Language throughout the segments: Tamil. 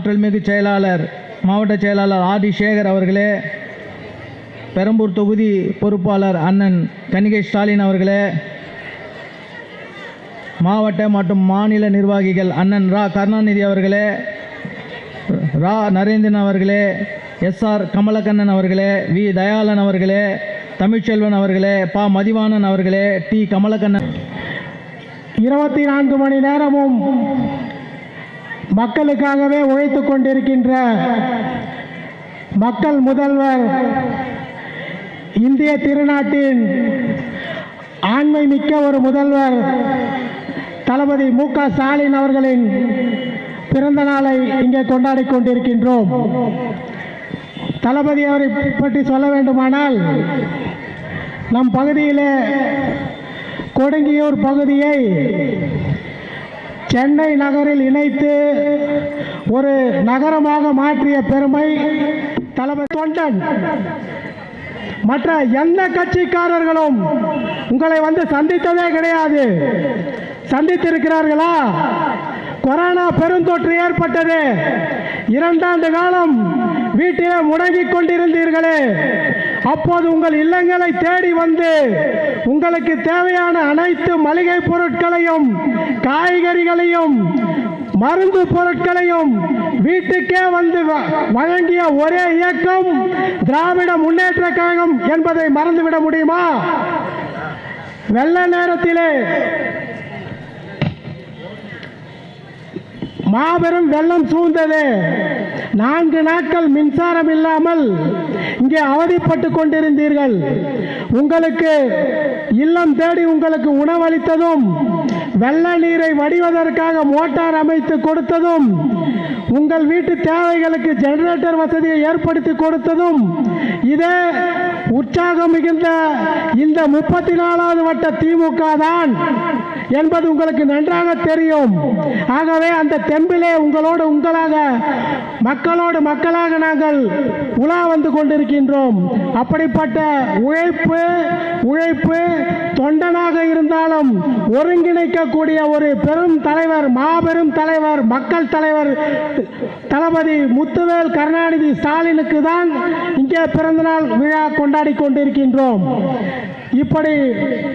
ஆற்றல் மிகு செயலாளர் மாவட்ட செயலாளர் ஆதி சேகர் அவர்களே பெரம்பூர் தொகுதி பொறுப்பாளர் அண்ணன் கனிகை ஸ்டாலின் அவர்களே மாவட்ட மற்றும் மாநில நிர்வாகிகள் அண்ணன் ரா. கருணாநிதி அவர்களே ரா. நரேந்திரன் அவர்களே எஸ்ஆர் கமலக்கண்ணன் அவர்களே வி. தயாளன் அவர்களே தமிழ்ச்செல்வன் அவர்களே பா. மதிவாணன் அவர்களே டி. கமலக்கண்ணன். இருபத்தி நான்கு மணி நேரமும் மக்களுக்காகவே உழைத்துக் கொண்டிருக்கின்ற மக்கள் முதல்வர் இந்திய திருநாட்டின் ஆண்மை மிக்க ஒரு முதல்வர் தளபதி மு க ஸ்டாலின் அவர்களின் பிறந்த நாளை இங்கே கொண்டாடி கொண்டிருக்கின்றோம். தளபதி அவரை பற்றி சொல்ல வேண்டுமானால் நம் பகுதியிலே கொடுங்கியூர் பகுதியை சென்னை நகரில் இணைத்து ஒரு நகரமாக மாற்றிய பெருமை தளபதி தொண்டன். மற்ற எந்த கட்சிக்காரர்களும் உங்களை வந்து சந்தித்ததே கிடையாது. சந்தித்திருக்கிறார்களா? கொரோனா பெருந்தொற்று ஏற்பட்டது. இரண்டாண்டு காலம் வீட்டிலே முடங்கிக் கொண்டிருந்தீர்களே. அப்போது உங்கள் இல்லங்களை தேடி வந்து உங்களுக்கு தேவையான அனைத்து மளிகை பொருட்களையும் காய்கறிகளையும் மருந்து பொருட்களையும் வீட்டுக்கே வந்து வ- வழங்கிய ஒரே இயக்கம் திராவிட முன்னேற்ற கழகம் என்பதை மறந்துவிட முடியுமா? வெள்ள நேரத்திலே மாபெரும் வெள்ளம் சூழ்ந்தது. நான்கு நாட்கள் மின்சாரம் இல்லாமல் இங்கே அவதிப்பட்டு கொண்டிருந்தீர்கள். உங்களுக்கு இல்லம் தேடி உங்களுக்கு உணவளித்ததும் வெள்ள நீரை வடிவதற்காக மோட்டார் அமைத்து கொடுத்ததும் உங்கள் வீட்டு தேவைகளுக்கு ஜெனரேட்டர் வசதியை ஏற்படுத்தி கொடுத்ததும் இதே உற்சாகம் மிகுந்த இந்த முப்பத்தி நாலாவது வட்ட திமுக தான் என்பது உங்களுக்கு நன்றாக தெரியும். ஆகவே அந்த தெம்பிலே உங்களோடு உங்களாக மக்களோடு மக்களாக நாங்கள் உலா வந்து கொண்டிருக்கின்றோம். அப்படிப்பட்ட உழைப்பு உழைப்பு தொண்டனாக இருந்தாலும் ஒருங்கிணைக்கக்கூடிய ஒரு பெரும் தலைவர் மாபெரும் தலைவர் மக்கள் தலைவர் தளபதி முத்துவேல் கருணாநிதி ஸ்டாலினுக்கு தான் இங்கே பிறந்தநாள் விழா கொண்டாடி கொண்டிருக்கின்றோம் இப்படி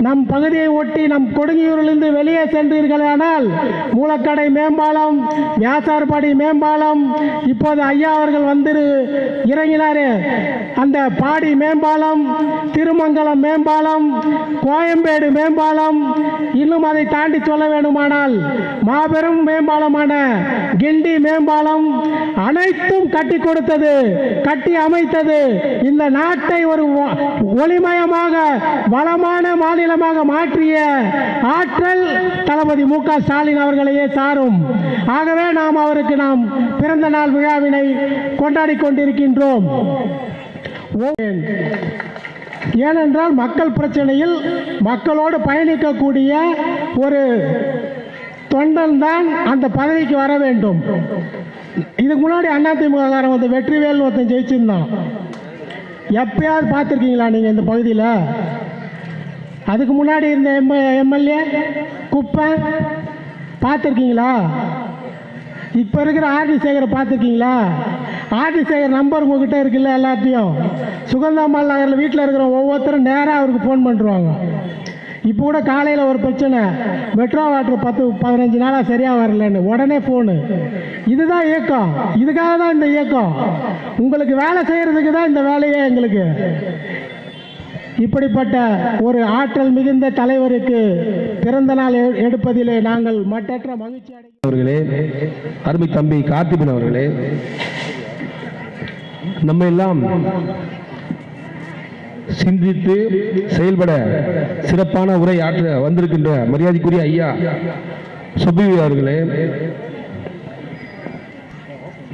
நம் பகுதியை ஒட்டி நம் கொடுங்கியூரிலிருந்து வெளியே சென்றீர்களானால் மூலக்கடை மேம்பாலம் வியாசார்பாடி மேம்பாலம் இப்போது ஐயா அவர்கள் வந்து இறங்கினார். அந்த பாடி மேம்பாலம் திருமங்கலம் மேம்பாலம் கோயம்பேடு மேம்பாலம் இன்னும் அதை தாண்டி சொல்ல வேண்டுமானால் மாபெரும் மேம்பாலமான கிண்டி மேம்பாலம் அனைத்தும் கட்டி கொடுத்தது கட்டி அமைத்தது இந்த நாட்டை ஒரு ஒ- ஒளிமயமாக வளமான மாநிலமாக மாற்றிய ஆற்றல் தளபதி மு க ஸ்டாலின் அவர்களையே சாரும். ஆகவே நாம் அவருக்கு நாம் பிறந்த நாள் விழாவினை கொண்டாடி கொண்டிருக்கின்றோம். ஏனென்றால் மக்கள் பிரச்சனையில் மக்களோடு பயணிக்கக்கூடிய ஒரு தொண்டன் தான் அந்த பதவிக்கு வர வேண்டும். இதுக்கு முன்னாடி அதிமுக காரன் வந்து வெற்றிவேல் ஒருத்தன் ஜெயிச்சிருந்தான். எப்பயாவது பார்த்துருக்கீங்களா நீங்கள் இந்த பகுதியில்? அதுக்கு முன்னாடி இருந்த எம் எம்எல்ஏ குப்பை பார்த்துருக்கீங்களா? இப்போ இருக்கிற ஆர்டி சேகரை பார்த்துருக்கீங்களா? ஆர்டி சேகர் நம்பர் உங்ககிட்ட இருக்குல்ல எல்லாத்தையும் சுகந்தாமல் நகரில் வீட்டில் இருக்கிற ஒவ்வொருத்தரும் நேராக அவருக்கு ஃபோன் பண்ணுறாங்க இப்போ கூட காலையில் ஒரு பிரச்சனை. மெட்ரோ வாட்டர் பத்து பதினஞ்சு நாளாக சரியாக வரலன்னு. உடனே ஃபோனு இதுதான் இயக்கம். இதுக்காக தான் இந்த இயக்கம். உங்களுக்கு வேலை செய்கிறதுக்கு தான் இந்த வேலையே எங்களுக்கு. இப்படிப்பட்ட ஒரு ஆற்றல் மிகுந்த தலைவருக்கு பிறந்த நாள் எடுப்பதிலே நாங்கள் மட்டற்ற மகிழ்ச்சி அவர்களே அருமை தம்பி கார்த்திபன் அவர்களே நம்ம எல்லாம் சிந்தித்து செயல்பட சிறப்பான உரை ஆற்ற வந்திருக்கின்ற மரியாதைக்குரிய ஐயா சுப்பிவி அவர்களே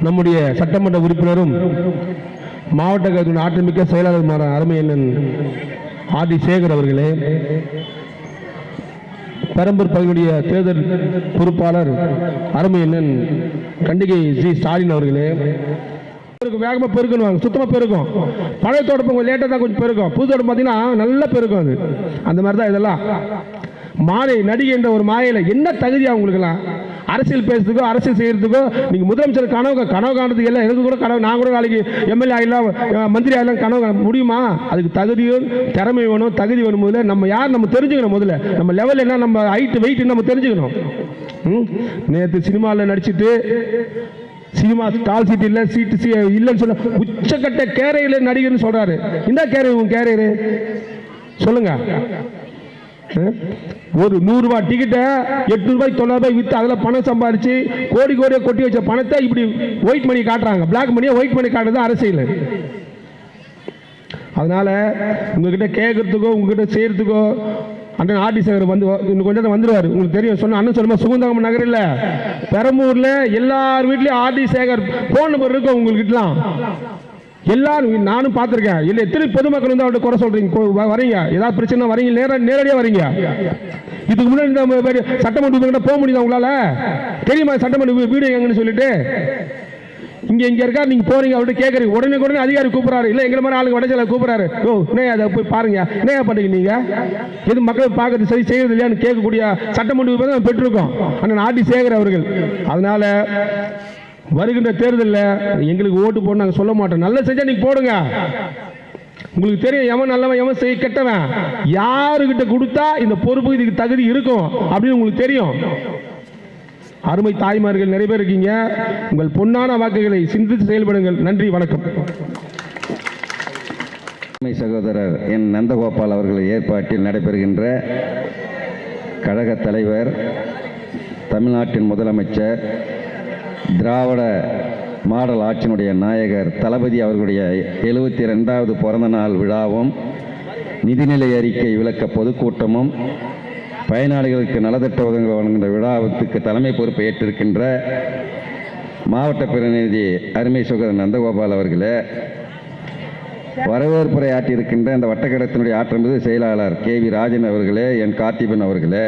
நம்முடைய சட்டமன்ற உறுப்பினரும் மாவட்ட கழகத்தின் ஆற்றமிக்க செயலாளருமான அருமை அண்ணன் ஆதி சேகர் அவர்களே பெரம்பூர் பகுதியுடைய தேர்தல் பொறுப்பாளர் அருமை கண்டிகை ஜி ஸ்டாலின் அவர்களே. பெருக்கும் வேகமாக பெருக்கணும் சுத்தமாக பெருக்கும் பழைய தோட்டம் கொஞ்சம் லேட்டாக தான் கொஞ்சம் பெருக்கும் புது தோட்டம் பார்த்தீங்கன்னா நல்லா பெருக்கும் அது. அந்த மாதிரி தான் இதெல்லாம். மாலை நடிகை என்ற ஒரு மாலையில் என்ன தகுதி உங்களுக்குலாம் அரசியல் பேசுறதுக்கோ அரசியல் செய்கிறதுக்கோ நீங்கள் முதலமைச்சர் கனவு கனவு காணுறதுக்கு எல்லாம் எனக்கு கூட கனவு நான் கூட நாளைக்கு எம்எல்ஏ ஆகலாம் மந்திரி ஆகலாம் கனவு காண முடியுமா? அதுக்கு தகுதியும் திறமை வேணும் தகுதி வேணும் முதல்ல. நம்ம யார் நம்ம தெரிஞ்சுக்கணும் முதல்ல? நம்ம லெவல் என்ன நம்ம ஹைட் வெயிட் நம்ம தெரிஞ்சுக்கணும்? ம்? சினிமாவில் நடிச்சிட்டு சினிமா டால் சீட் இல்லை சீட்டு சீ இல்லைன்னு சொல்ல உச்சக்கட்ட கேரையில் நடிகர்னு சொல்கிறாரு இந்த கேரியர் உங்கள் கேரியர். சொல்லுங்கள் ஒரு நூறு ரூபாய் டிக்கெட்டை எட்நூறு ரூபாய் தொள்ளாயிரம் ரூபாய் வித்து அதில் பணம் சம்பாரிச்சு கோடி கோடியாக கொட்டி வச்ச பணத்தை இப்படி ஒயிட் மணி காட்டுறாங்க. பிளாக் மணியை ஒயிட் மணி காட்டுறது அரசியல். அதனால உங்ககிட்ட கேட்கறதுக்கோ உங்ககிட்ட செய்யறதுக்கோ அண்ணன் ஆர்டி சேகர் வந்து இன்னும் கொஞ்சம் நேரம் வந்துடுவார் உங்களுக்கு தெரியும் சொன்ன அண்ணன் சொல்லுமா சுகுந்தகம் நகர் இல்லை. பெரம்பூரில் எல்லார் வீட்லேயும் ஆர்டி சேகர் ஃபோன் நம்பர் இருக்கும் உங்கள்கிட்டலாம் எல்லாரும் நானும் பார்த்துருக்கேன். இல்லை எத்தனை பொதுமக்கள் வந்து அவர்கிட்ட குறை சொல்றீங்க. வ- வரீங்க. ஏதாவது பிரச்சனை வரீங்க நேர நேரடியாக வரீங்க. இதுக்கு முன்னாடி நம்ம சட்டமன்ற உறுப்பினர்கிட்ட போக முடியுதா உங்களால? தெரியுமா சட்டமன்ற வீடு எங்கன்னு சொல்லிட்டு? இங்க இங்க இருக்கா நீங்க போறீங்க அவர்கிட்ட கேட்குறீங்க உடனே உடனே அதிகாரி கூப்பிடுறாரு. இல்ல எங்களை மாதிரி ஆளுங்க வடச்சல கூப்பிடுறாரு. ஓ என்ன அதை போய் பாருங்க. என்ன பண்றீங்க நீங்க? எது மக்கள் பார்க்கறது சரி செய்யறது இல்லையான்னு கேட்கக்கூடிய சட்டமன்ற பெற்றிருக்கோம். அண்ணன் நாட்டி சேகர் அவர்கள். அதனால வருகின்ற தேர்தலில் எங்களுக்கு ஓட்டு போட நாங்கள் சொல்ல மாட்டோம். நல்ல செஞ்சால் நீங்கள் போடுங்க. உங்களுக்கு தெரியும் எவன் நல்லவன் எவன் செய்ய கெட்டவன். யாருக்கிட்ட கொடுத்தா இந்த பொறுப்பு இதுக்கு தகுதி இருக்கும் அப்படின்னு உங்களுக்கு தெரியும். அருமை தாய்மார்கள் நிறைய பேர் இருக்கீங்க. உங்கள் பொன்னான வாக்குகளை சிந்தித்து செயல்படுங்கள். நன்றி வணக்கம். சகோதரர் என் நந்தகோபால் அவர்கள் ஏற்பாட்டில் நடைபெறுகின்ற கழக தலைவர் தமிழ்நாட்டின் முதலமைச்சர் திராவிட மாடல் ஆட்சியினுடைய நாயகர் தளபதி அவர்களுடைய எழுபத்தி ரெண்டாவது பிறந்த நாள் விழாவும் நிதிநிலை அறிக்கை விளக்க பொதுக்கூட்டமும் பயனாளிகளுக்கு நலத்திட்ட உதவிகள் வழங்குகின்ற விழாவுக்கு தலைமை பொறுப்பை ஏற்றிருக்கின்ற மாவட்ட பிரதிநிதி அருமை சுகர் நந்தகோபால் அவர்களே வரவேற்புரை ஆற்றியிருக்கின்ற இந்த வட்டக்கடத்தினுடைய ஆற்றமிகு செயலாளர் கே வி ராஜன் அவர்களே என் கார்த்திபன் அவர்களே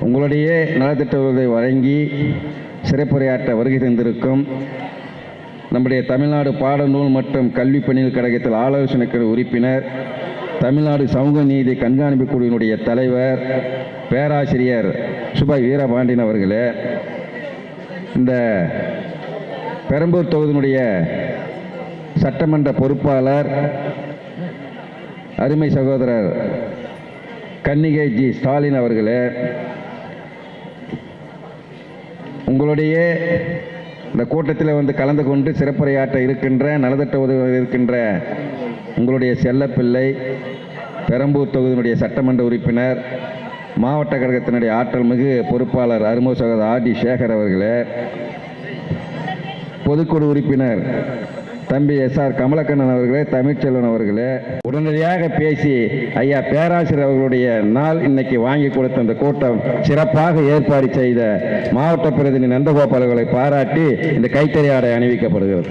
உங்களுடைய நலத்திட்ட உதவி வழங்கி சிறப்புரையாற்ற வருகை தந்திருக்கும் நம்முடைய தமிழ்நாடு பாடநூல் மற்றும் கல்வி பணிகள் கழகத்தில் ஆலோசனைக்கு உறுப்பினர் தமிழ்நாடு சமூக நீதி கண்காணிப்பு குழுவினுடைய தலைவர் பேராசிரியர் சுபாய் வீரபாண்டியன் அவர்களே இந்த பெரம்பூர் தொகுதியினுடைய சட்டமன்ற பொறுப்பாளர் அருமை சகோதரர் கன்னிகை ஜி ஸ்டாலின் அவர்களே உங்களுடைய இந்த கூட்டத்தில் வந்து கலந்து கொண்டு சிறப்புரையாற்ற இருக்கின்ற நலத்திட்ட உதவிகள் இருக்கின்ற உங்களுடைய செல்லப்பிள்ளை பெரம்பூர் தொகுதியினுடைய சட்டமன்ற உறுப்பினர் மாவட்ட கழகத்தினுடைய ஆற்றல் மிகு பொறுப்பாளர் அருமை சகோதரர் ஆர் டி சேகர் அவர்களே பொதுக்குழு உறுப்பினர் தம்பி எஸ் ஆர் கமலக்கண்ணன் அவர்களே தமிழ்ச்செல்வன் அவர்களே உடனடியாக பேசி ஐயா பேராசிரியர் அவர்களுடைய நாள் இன்னைக்கு வாங்கி கொடுத்த அந்த கூட்டம் சிறப்பாக ஏற்பாடு செய்த மாவட்ட பிரதிநிதி நந்தகோபால் அவர்களை பாராட்டி இந்த கைத்தறி ஆடை அணிவிக்கப்படுகிறது.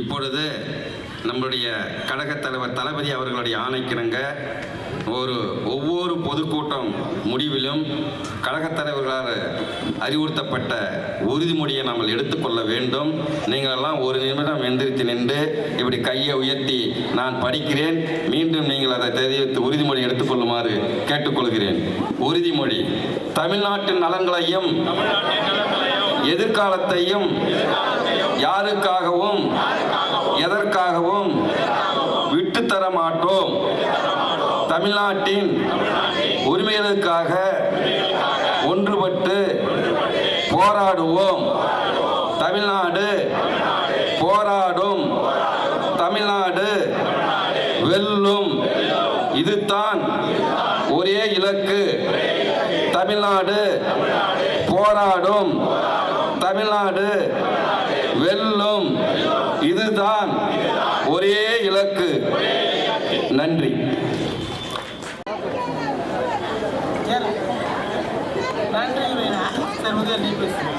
இப்பொழுது நம்முடைய கழக தலைவர் தளபதி அவர்களுடைய ஆணைக்கிணங்க ஒரு ஒவ்வொரு பொதுக்கூட்டம் முடிவிலும் கழகத் தலைவர்களால் அறிவுறுத்தப்பட்ட உறுதிமொழியை நாம் எடுத்துக்கொள்ள வேண்டும். நீங்கள் எல்லாம் ஒரு நிமிடம் எந்திரித்து நின்று இப்படி கையை உயர்த்தி நான் படிக்கிறேன். மீண்டும் நீங்கள் அதை தெரிவித்து உறுதிமொழி எடுத்துக்கொள்ளுமாறு கேட்டுக்கொள்கிறேன். உறுதிமொழி. தமிழ்நாட்டின் நலன்களையும் எதிர்காலத்தையும் யாருக்காகவும் தமிழ்நாட்டின் உரிமைகளுக்காக ஒன்றுபட்டு போராடுவோம். தமிழ்நாடு போராடும். தமிழ்நாடு வெல்லும். இதுதான் ஒரே இலக்கு. தமிழ்நாடு போராடும். தமிழ்நாடு வெல்லும். இதுதான் ஒரே இலக்கு. நன்றி. Liebesmann.